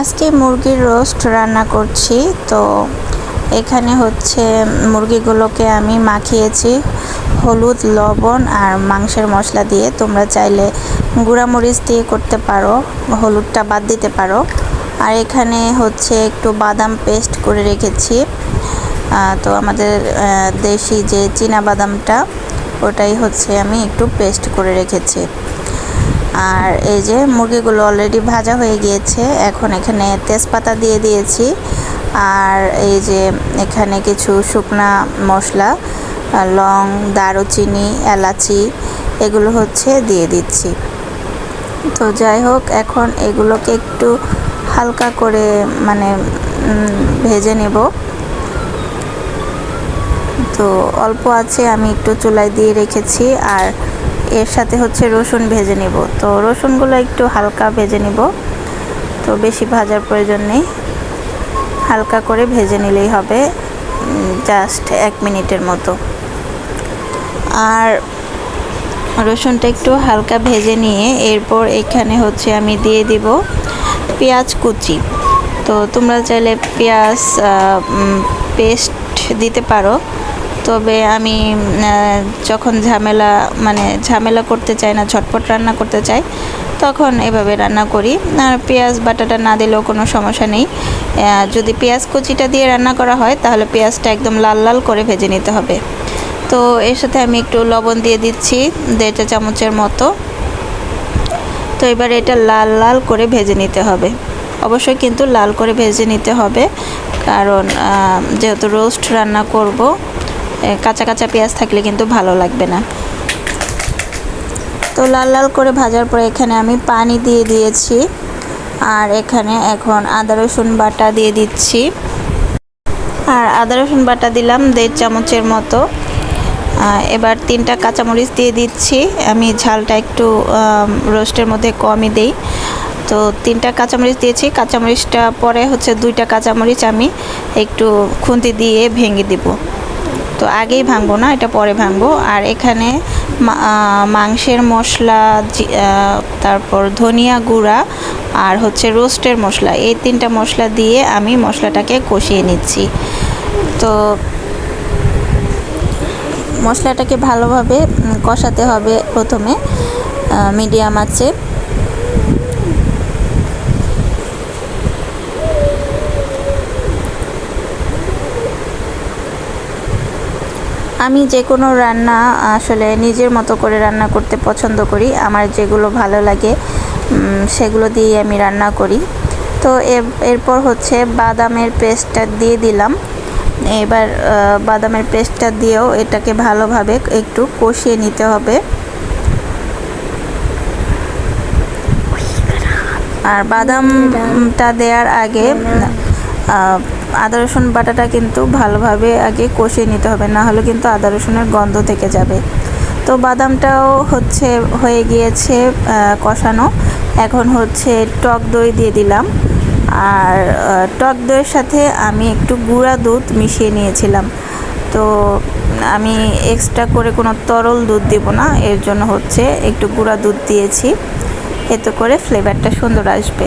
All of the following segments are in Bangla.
আজকে মুরগির রোস্ট রান্না করছি। তো এখানে হচ্ছে মুরগিগুলোকে আমি মাখিয়েছি হলুদ, লবণ আর মাংসের মশলা দিয়ে। তোমরা চাইলে গুঁড়ামরিচ দিয়ে করতে পারো, হলুদটা বাদ দিতে পারো। আর এখানে হচ্ছে একটু বাদাম পেস্ট করে রেখেছি। তো আমাদের দেশি যে চীনা বাদামটা, ওটাই হচ্ছে আমি একটু পেস্ট করে রেখেছি। আর এই যে মুরগিগুলো অলরেডি ভাজা হয়ে গিয়েছে, এখন এখানে তেজপাতা দিয়ে দিয়েছি। আর এই যে এখানে কিছু শুকনা মশলা, লং, দারুচিনি, এলাচি, এগুলো হচ্ছে দিয়ে দিচ্ছি। তো যাই হোক, এখন এগুলোকে একটু হালকা করে মানে ভেজে নেব। তো অল্প আছে, আমি একটু চুলায় দিয়ে রেখেছি। আর এর সাথে হচ্ছে রসুন ভেজে নেব। তো রসুনগুলো একটু হালকা ভেজে নেব। তো বেশি ভাজার প্রয়োজন নেই। হালকা করে ভেজে নিলেই হবে জাস্ট এক মিনিটের মতো। আর রসুনটা একটু হালকা ভেজে নিয়ে এরপর এখানে হচ্ছে আমি দিয়ে দিব পেঁয়াজ কুচি। তো তোমরা চাইলে পেঁয়াজ পেস্ট দিতে পারো। তবে আমি যখন ঝামেলা মানে ঝামেলা করতে চাই না, ঝটপট রান্না করতে চাই, তখন এভাবে রান্না করি। আর পেঁয়াজ, বাটাটা না দিলেও কোনো সমস্যা নেই। যদি পেঁয়াজ কুচিটা দিয়ে রান্না করা হয়, তাহলে পেঁয়াজটা একদম লাল লাল করে ভেজে নিতে হবে। তো এর সাথে আমি একটু লবণ দিয়ে দিচ্ছি দেড়টা চামচের মতো। তো এবার এটা লাল লাল করে ভেজে নিতে হবে। অবশ্যই কিন্তু লাল করে ভেজে নিতে হবে, কারণ যেহেতু রোস্ট রান্না করব কাঁচা কাঁচা পেঁয়াজ থাকলে কিন্তু ভালো লাগবে না। তো লাল লাল করে ভাজার পরে এখানে আমি পানি দিয়ে দিয়েছি। আর এখানে এখন আদা, রসুন বাটা দিয়ে দিচ্ছি। আর আদা, রসুন বাটা দিলাম দেড় চামচের মতো। এবার তিনটা কাঁচামরিচ দিয়ে দিচ্ছি। আমি ঝালটা একটু রোস্টের মধ্যে কমই দেই। তো তিনটা কাঁচামরিচ দিয়েছি। কাঁচামরিচটা পরে হচ্ছে দুইটা কাঁচামরিচ আমি একটু খুন্তি দিয়ে ভেঙে দিব। তো আগেই ভাঙবো না, এটা পরে ভাঙবো। আর এখানে মাংসের মশলা তারপর ধনিয়া গুঁড়া আর হচ্ছে রোস্টের মশলা। এই তিনটা মশলা দিয়ে আমি মশলাটাকে কষিয়ে নিচ্ছি। তো মশলাটাকে ভালোভাবে কষাতে হবে প্রথমে মিডিয়াম আছে আমি যে কোনো রান্না আসলে নিজের মতো করে রান্না করতে পছন্দ করি। আমার যেগুলো ভালো লাগে সেগুলো দিয়ে আমি রান্না করি। তো এরপর হচ্ছে বাদামের পেস্টটা দিয়ে দিলাম। এবার বাদামের পেস্টটা দিয়েও এটাকে ভালোভাবে একটু কষিয়ে নিতে হবে। আর বাদামটা দেওয়ার আগে আদা, রসুন বাটাটা কিন্তু ভালোভাবে আগে কষিয়ে নিতে হবে, না হলে কিন্তু আদা, রসুনের গন্ধ থেকে যাবে। তো বাদামটাও হচ্ছে, হয়ে গিয়েছে কষানো। এখন হচ্ছে টক দই দিয়ে দিলাম। আর টক দইয়ের সাথে আমি একটু গুঁড়া দুধ মিশিয়ে নিয়েছিলাম। তো আমি এক্সট্রা করে কোনো তরল দুধ দেবো না, এর জন্য হচ্ছে একটু গুঁড়া দুধ দিয়েছি। এতে করে ফ্লেভারটা সুন্দর আসবে।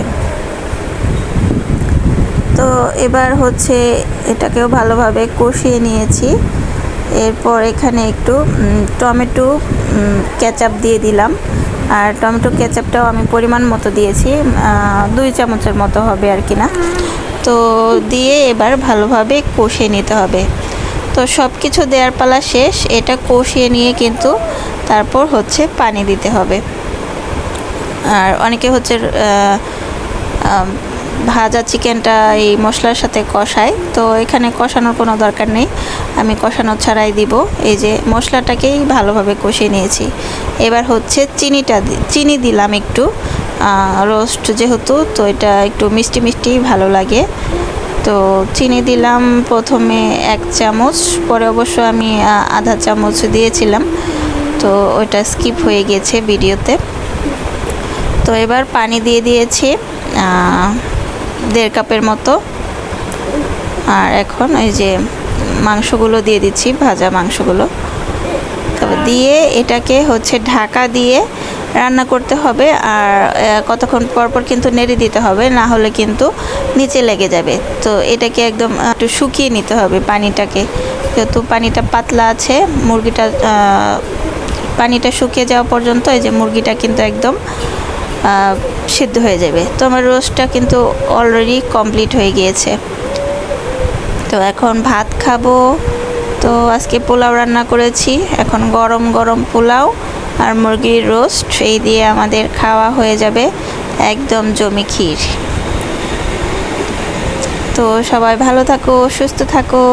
তো এবার হচ্ছে এটাকেও ভালোভাবে কষিয়ে নিয়েছি। এরপর এখানে একটু টমেটো কেচাপ দিয়ে দিলাম। আর টমেটো কেচাপটাও আমি পরিমাণ মতো দিয়েছি দুই চামচের মতো হবে আর কি না। তো দিয়ে এবার ভালোভাবে কষিয়ে নিতে হবে। তো সব কিছু দেওয়ার পালা শেষ, এটা কষিয়ে নিয়ে কিন্তু তারপর হচ্ছে পানি দিতে হবে। আর অনেকে হচ্ছে ভাজা চিকেনটা এই মশলার সাথে কষায়। তো এখানে কষানোর কোনো দরকার নেই। আমি কষানো ছাড়াই দিব। এই যে মশলাটাকেই ভালোভাবে কষিয়ে নিয়েছি। এবার হচ্ছে চিনিটা চিনি দিলাম একটু। রোস্ট যেহেতু, তো এটা একটু মিষ্টি মিষ্টি ভালো লাগে। তো চিনি দিলাম প্রথমে এক চামচ। পরে অবশ্য আমি আধা চামচ দিয়েছিলাম। তো ওইটা স্কিপ হয়ে গেছে ভিডিওতে। তো এবার পানি দিয়ে দিয়েছি। দেড় কাপের মতো। আর এখন ওই যে মাংসগুলো দিয়ে দিচ্ছি, ভাজা মাংসগুলো। তবে দিয়ে এটাকে হচ্ছে ঢাকা দিয়ে রান্না করতে হবে আর কতক্ষণ পর পর কিন্তু নেড়ে দিতে হবে, না হলে কিন্তু নিচে লেগে যাবে। তো এটাকে একদম একটু শুকিয়ে নিতে হবে পানিটাকে। যেহেতু পানিটা পাতলা আছে, মুরগিটা পানিটা শুকিয়ে যাওয়া পর্যন্ত এই যে মুরগিটা কিন্তু একদম সিদ্ধ হয়ে যাবে। তো আমার রোস্টটা কিন্তু অলরেডি কমপ্লিট হয়ে গিয়েছে। তো এখন ভাত খাব। তো আজকে পোলাও রান্না করেছি। এখন গরম গরম পোলাও আর মুরগির রোস্ট, এই দিয়ে আমাদের খাওয়া হয়ে যাবে একদম জমি ক্ষীর। তো সবাই ভালো থাকো, সুস্থ থাকো।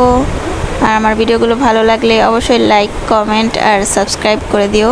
আর আমার ভিডিওগুলো ভালো লাগলে অবশ্যই লাইক কমেন্ট আর সাবস্ক্রাইব করে দিও।